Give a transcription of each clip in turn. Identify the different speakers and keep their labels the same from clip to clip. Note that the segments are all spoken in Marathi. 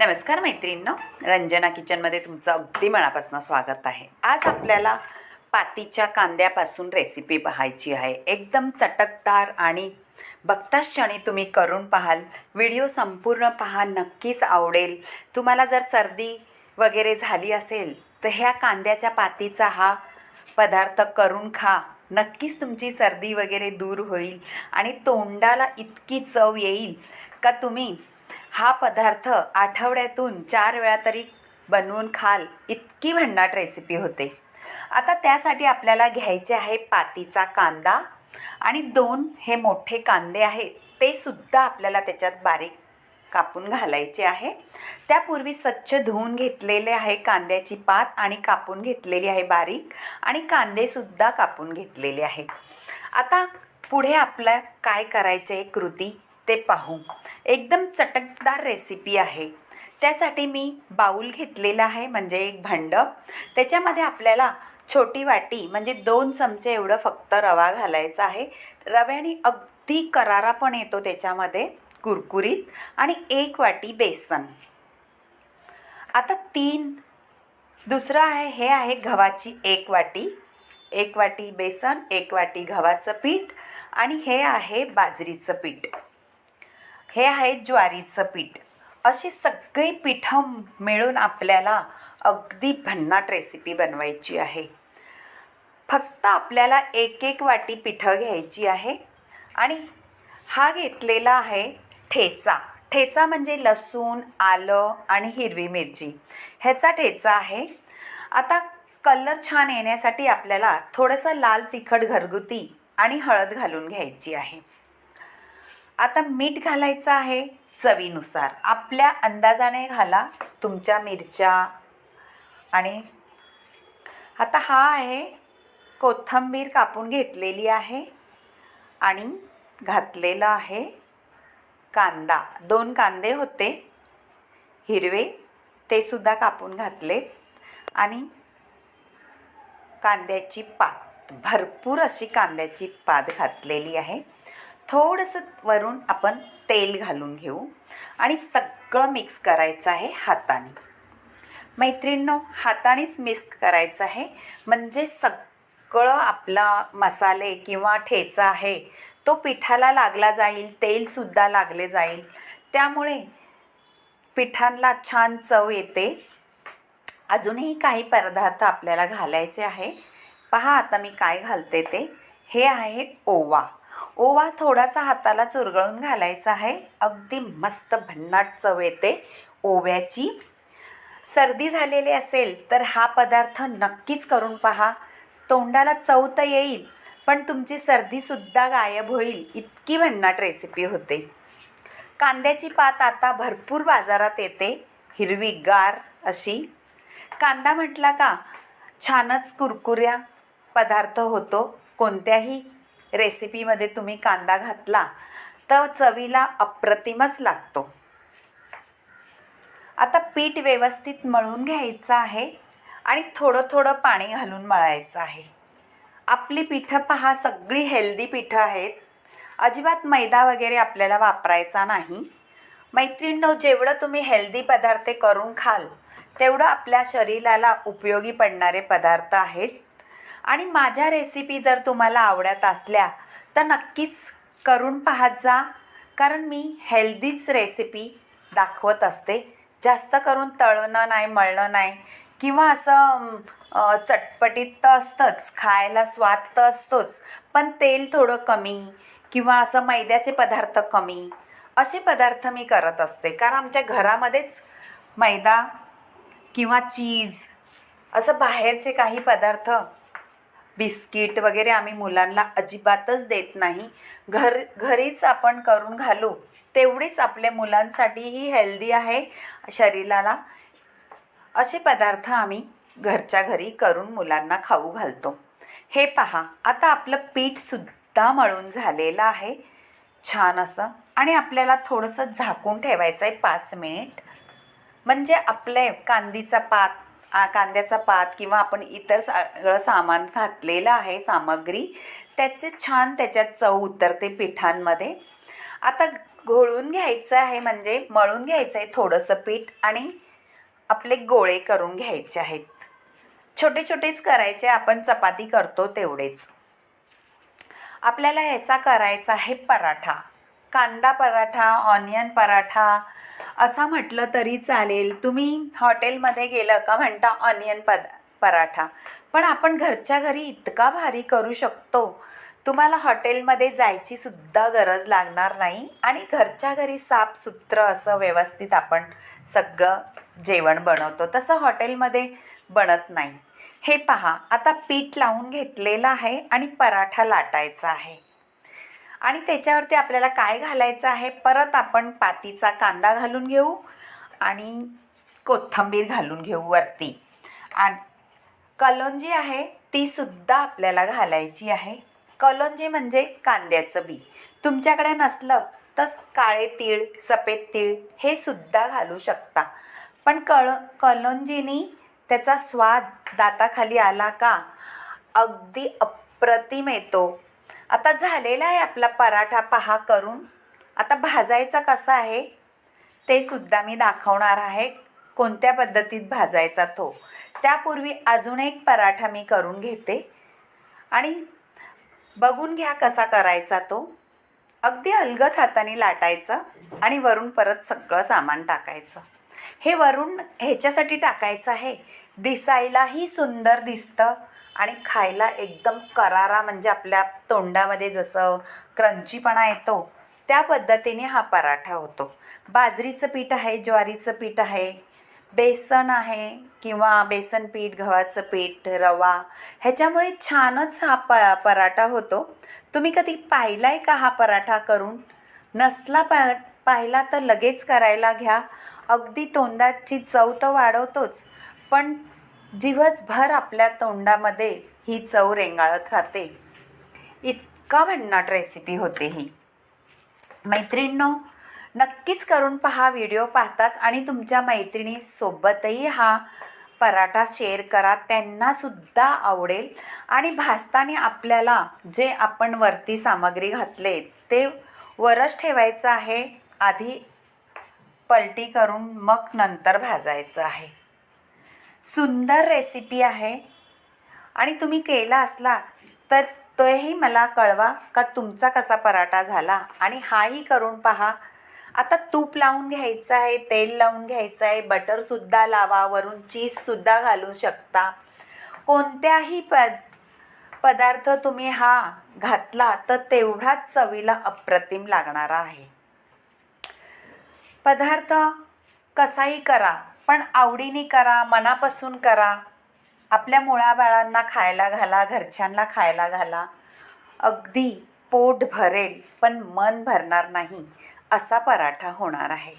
Speaker 1: नमस्कार मैत्रिणींनो. रंजना किचनमध्ये तुमचं अगदी मनापासून स्वागत आहे. आज आपल्याला पातीच्या कांद्यापासून रेसिपी पाहायची आहे. एकदम चटकदार आणि बघताच क्षणी तुम्ही करून पाहाल. व्हिडिओ संपूर्ण पहा नक्कीच आवडेल. तुम्हाला जर सर्दी वगैरे झाली असेल तर ह्या कांद्याच्या पातीचा हा पदार्थ करून खा. नक्कीच तुमची सर्दी वगैरे दूर होईल आणि तोंडाला इतकी चव येईल का तुम्ही हा पदार्थ आठवड्यातून चार वेळा तरी बनवून खाल इतकी भन्नाट रेसिपी होते. आता त्यासाठी आपल्याला घ्यायचे आहे पातीचा कांदा आणि दोन हे मोठे कांदे आहेत ते सुद्धा आपल्याला त्याच्यात बारीक कापून घालायचे आहे. त्यापूर्वी स्वच्छ धुवून घेतलेले आहे कांद्याची पात आणि कापून घेतलेली आहे बारीक आणि कांदेसुद्धा कापून घेतलेले आहेत. आता पुढे आपलं काय करायचं आहे कृती ते पाहू. एकदम चटकदार रेसिपी आहे. त्यासाठी मी बाऊल घेतलेला आहे म्हणजे एक भांड. त्याच्यामध्ये आपल्याला छोटी वाटी म्हणजे दोन चमचे एवढं फक्त रवा घालायचा आहे. रव्याने अगदी करारा पण येतो त्याच्यामध्ये कुरकुरीत. आणि एक वाटी बेसन. आता तीन दुसरं आहे हे आहे गव्हाची एक वाटी. एक वाटी बेसन एक वाटी गव्हाचं पीठ. आणि हे आहे बाजरीचं पीठ. हे आहे ज्वारीचं पीठ. अशी सगळी पिठं मिळून आपल्याला अगदी भन्नाट रेसिपी बनवायची आहे. फक्त आपल्याला एक एक वाटी पिठं घ्यायची आहे आणि हा घेतलेला आहे ठेचा. ठेचा म्हणजे लसूण आलं आणि हिरवी मिरची. ह्याचा ठेचा आहे. आता कलर छान येण्यासाठी आपल्याला थोडंसं लाल तिखट घरगुती आणि हळद घालून घ्यायची आहे. आता मीठ घालायचं आहे चवीनुसार. आपल्या अंदाजाने घाला तुमच्या मिरच्या. आणि आता हा आहे कोथिंबीर कापून घेतलेली आहे आणि घातलेला आहे कांदा. दोन कांदे होते हिरवे ते सुद्धा कापून घातलेत. आणि कांद्याची पात भरपूर अशी कांद्याची पात घातलेली आहे. थोडंसं वरून आपण तेल घालून घेऊ आणि सगळं मिक्स करायचं आहे हाताने. मैत्रिणींनो हातानेच मिक्स करायचं आहे. म्हणजे सगळं आपला मसाले किंवा ठेचा आहे तो पिठाला लागला जाईल तेलसुद्धा लागले जाईल. त्यामुळे पिठांना छान चव येते. अजूनही काही पदार्थ आपल्याला घालायचे आहे. पहा आता मी काय घालते ते. हे आहे ओवा. ओवा थोडासा हाताला चुरगळून घालायचा आहे. अगदी मस्त भन्नाट चव येते ओव्याची. सर्दी झालेली असेल तर हा पदार्थ नक्कीच करून पहा. तोंडाला चव तर येईल पण तुमची सर्दीसुद्धा गायब होईल इतकी भन्नाट रेसिपी होते. कांद्याची पात आता भरपूर बाजारात येते हिरवीगार अशी. कांदा म्हटला का छानच कुरकुऱ्या पदार्थ होतो कोणत्याही रेसिपीमध्ये तुम्ही कांदा घातला तर चवीला अप्रतिमच लागतो. आता पीठ व्यवस्थित मळून घ्यायचं आहे आणि थोडं थोडं पाणी घालून मळायचं आहे. आपली पिठं पहा सगळी हेल्दी पिठं आहेत. अजिबात मैदा वगैरे आपल्याला वापरायचा नाही. मैत्रिणींनो जेवढं तुम्ही हेल्दी पदार्थ करून खाल तेवढं आपल्या शरीराला उपयोगी पडणारे पदार्थ आहेत. आणि माझ्या रेसिपी जर तुम्हाला आवडत असल्या तर नक्कीच करून पाहत जा. कारण मी हेल्दीच रेसिपी दाखवत असते. जास्त करून तळणं नाही मळणं नाही. किंवा असं चटपटीत तर असतंच खायला स्वाद तर असतोच. पण तेल थोडं कमी किंवा असं मैद्याचे पदार्थ कमी असे पदार्थ मी करत असते. कारण आमच्या घरामध्येच मैदा किंवा चीज असं बाहेरचे काही पदार्थ बिस्किट वगैरे आम्ही मुलांना अजिबातच देत नाही. घर घरीच आपण करून घालू तेवढीच आपल्या मुलांसाठीही हेल्दी आहे शरीराला. असे पदार्थ आम्ही घरच्या घरी करून मुलांना खाऊ घालतो. हे पहा आता आपलं पीठसुद्धा मळून झालेलं आहे. छान असं. आणि आपल्याला थोडंसं झाकून ठेवायचं आहे पाच मिनिट. म्हणजे आपले कांदीचा पात कांद्याचा पात किंवा आपण इतर सगळं सामान घातलेलं आहे सामग्री त्याचे छान त्याच्यात चव उतरते पिठांमध्ये. आता घोळून घ्यायचं आहे म्हणजे मळून घ्यायचं आहे थोडंसं पीठ आणि आपले गोळे करून घ्यायचे आहेत. छोटे छोटेच करायचे आपण चपाती करतो तेवढेच. आपल्याला ह्याचा करायचा आहे पराठा. कांदा पराठा ऑनियन पराठा असा म्हटलं तरी चालेल. तुम्ही हॉटेलमध्ये गेलं का म्हणता ऑनियन पद पराठा? पण आपण घरच्या घरी इतका भारी करू शकतो. तुम्हाला हॉटेलमध्ये जायची सुद्धा गरज लागणार नाही आणि घरच्या घरी साफसुथरं असं व्यवस्थित आपण सगळं जेवण बनवतो. तसं हॉटेलमध्ये बनत नाही. हे पहा आता पीठ लावून घेतलेलं आहे आणि पराठा लाटायचा आहे. आणि त्याच्यावरती आपल्याला काय घालायचं आहे? परत आपण पातीचा कांदा घालून घेऊ आणि कोथिंबीर घालून घेऊ वरती. आणि कलोंजी आहे ती सुद्धा आपल्याला घालायची आहे. कलोंजी म्हणजे कांद्याचं बी. तुमच्याकडे नसलं तर काळे तीळ सफेद तीळ हे सुद्धा घालू शकता. पण कळ कलोंजीनी त्याचा स्वाद दाताखाली आला का? अगदी अप्रतिम येतो. आता झालेला आहे आपला पराठा पहा करून. आता भाजायचा कसा आहे ते सुद्धा मी दाखवणार आहे कोणत्या पद्धतीत भाजायचा तो. त्यापूर्वी अजून एक पराठा मी करून घेते. आणि बघून घ्या कसा करायचा तो. अगदी अलगत हाताने लाटायचं आणि वरून परत सगळं सामान टाकायचं. हे वरून ह्याच्यासाठी टाकायचं आहे. दिसायलाही सुंदर दिसतं आणि खायला एकदम करारा म्हणजे आपल्या तोंडामध्ये जसं क्रंचीपणा येतो त्या पद्धतीने हा पराठा होतो. बाजरीचं पीठ आहे ज्वारीचं पीठ आहे बेसन आहे किंवा बेसन पीठ गव्हाचं पीठ रवा ह्याच्यामुळे छानच हा प पराठा होतो. तुम्ही कधी पाहिला आहे का हा पराठा करून? नसला पा पाहिला तर लगेच करायला घ्या. अगदी तोंडाची चव तर वाढवतोच पण दिवसभर आपल्या तोंडामध्ये ही चव रेंगाळत राहते. इतका भन्नाट रेसिपी होते ही. मैत्रिणींनो नक्कीच करून पहा व्हिडिओ पाहताच आणि तुमच्या मैत्रिणीसोबतही हा पराठा शेअर करा. त्यांनासुद्धा आवडेल. आणि भाजताना आपल्याला जे आपण वरती सामग्री घातले ते वरच ठेवायचं आहे. आधी पलटी करून मग नंतर भाजायचं आहे. सुंदर रेसिपी आहे. आणि तुम्ही केला असला तर तोही मला कळवा का तुमचा कसा पराठा झाला आणि हाही करून पहा. आता तूप लावून घ्यायचं आहे तेल लावून घ्यायचं आहे बटरसुद्धा लावा वरून चीजसुद्धा घालू शकता. कोणत्याही पद पदार्थ तुम्ही हा घातला तर तेवढाच चवीला अप्रतिम लागणारा आहे. पदार्थ कसाही करा पण आवडीने करा मनापासून करा. आपल्या मुळाबाळांना खायला घाला घरच्यांना खायला घाला. अगदी पोट भरेल पण मन भरणार नाही असा पराठा होणार आहे.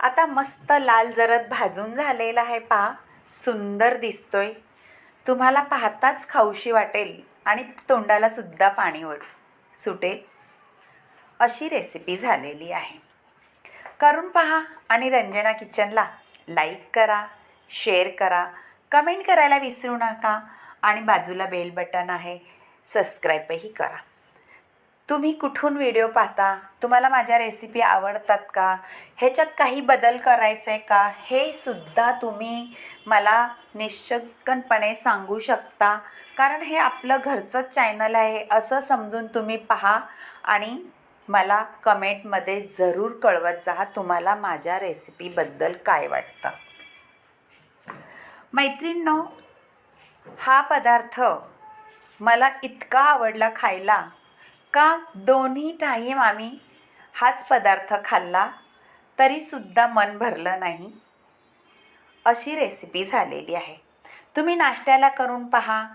Speaker 1: आता मस्त लाल जरद भाजून झालेला आहे पहा सुंदर दिसतोय. तुम्हाला पाहताच खाऊशी वाटेल आणि तोंडाला सुद्धा पाणी वळ सुटेल. अशी रेसिपी झालेली आहे. करून पहा आणि रंजना किचनला लाईक करा शेअर करा. कमेंट करायला विसरू नका आणि बाजूला बेल बटन आहे सबस्क्राईबही करा. तुम्ही कुठून व्हिडिओ पाहता? तुम्हाला माझ्या रेसिपी आवडतात का? ह्याच्यात काही बदल करायचं आहे का? हे सुद्धा तुम्ही मला निश्चकनपणे सांगू शकता. कारण हे आपलं घरचंच चॅनल आहे असं समजून तुम्ही पहा आणि मला कमेंटमध्ये जरूर कळवत जा तुम्हाला माझ्या रेसिपीबद्दल काय वाटतं. मैत्रिणींनो हा पदार्थ मला इतका आवडला खायला का दोन्ही टाईम आम्ही हाच पदार्थ खाल्ला तरीसुद्धा मन भरलं नाही. अशी रेसिपी झालेली आहे. तुम्ही नाश्त्याला करून पहा.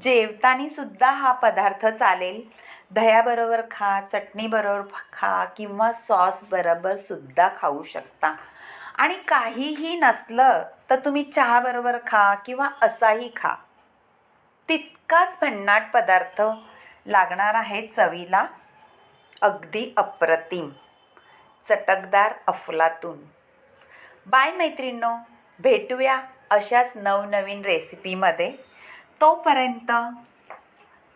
Speaker 1: जेवतानीसुद्धा हा पदार्थ चालेल. दह्याबरोबर खा चटणीबरोबर खा किंवा सॉस सुद्धा खाऊ शकता. आणि काहीही नसलं तर तुम्ही चहाबरोबर खा किंवा असाही खा. तितकाच भन्नाट पदार्थ लागणार आहे चवीला. अगदी अप्रतिम. चटकदार अफलातून. बाय मैत्रिणो भेटूया अशाच नवनवीन रेसिपीमध्ये. तोपर्यंत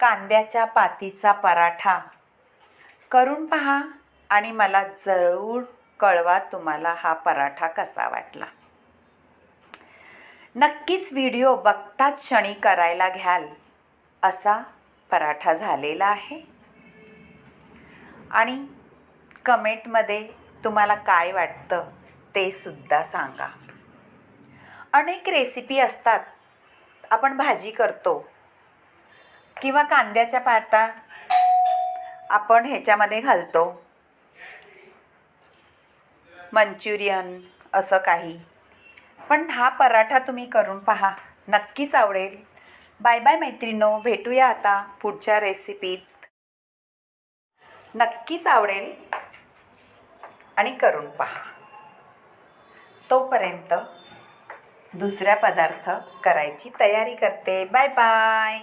Speaker 1: कांद्याच्या पातीचा पराठा करून पहा आणि मला जरूर कळवा तुम्हाला हा पराठा कसा वाटला. नक्कीच व्हिडिओ बघताच क्षणी करायला घ्याल. असा पराठा झालेला आहे. आणि कमेंटमध्ये तुम्हाला काय वाटतं ते सुद्धा सांगा. अनेक रेसिपी असतात. आपण भाजी करतो. किंवा कांद्याच्या पाटा आपण ह्याच्यामध्ये घालतो. मंचुरियन असं काही. पण हा पराठा तुम्ही करून पहा. नक्कीच आवडेल. बाय बाय मैत्रिणो भेटूया आता पुढच्या रेसिपीत नक्कीच आवडेल. आणि करून पहा. तोपर्यंत दुसरा पदार्थ करायची तयारी करते. Bye bye!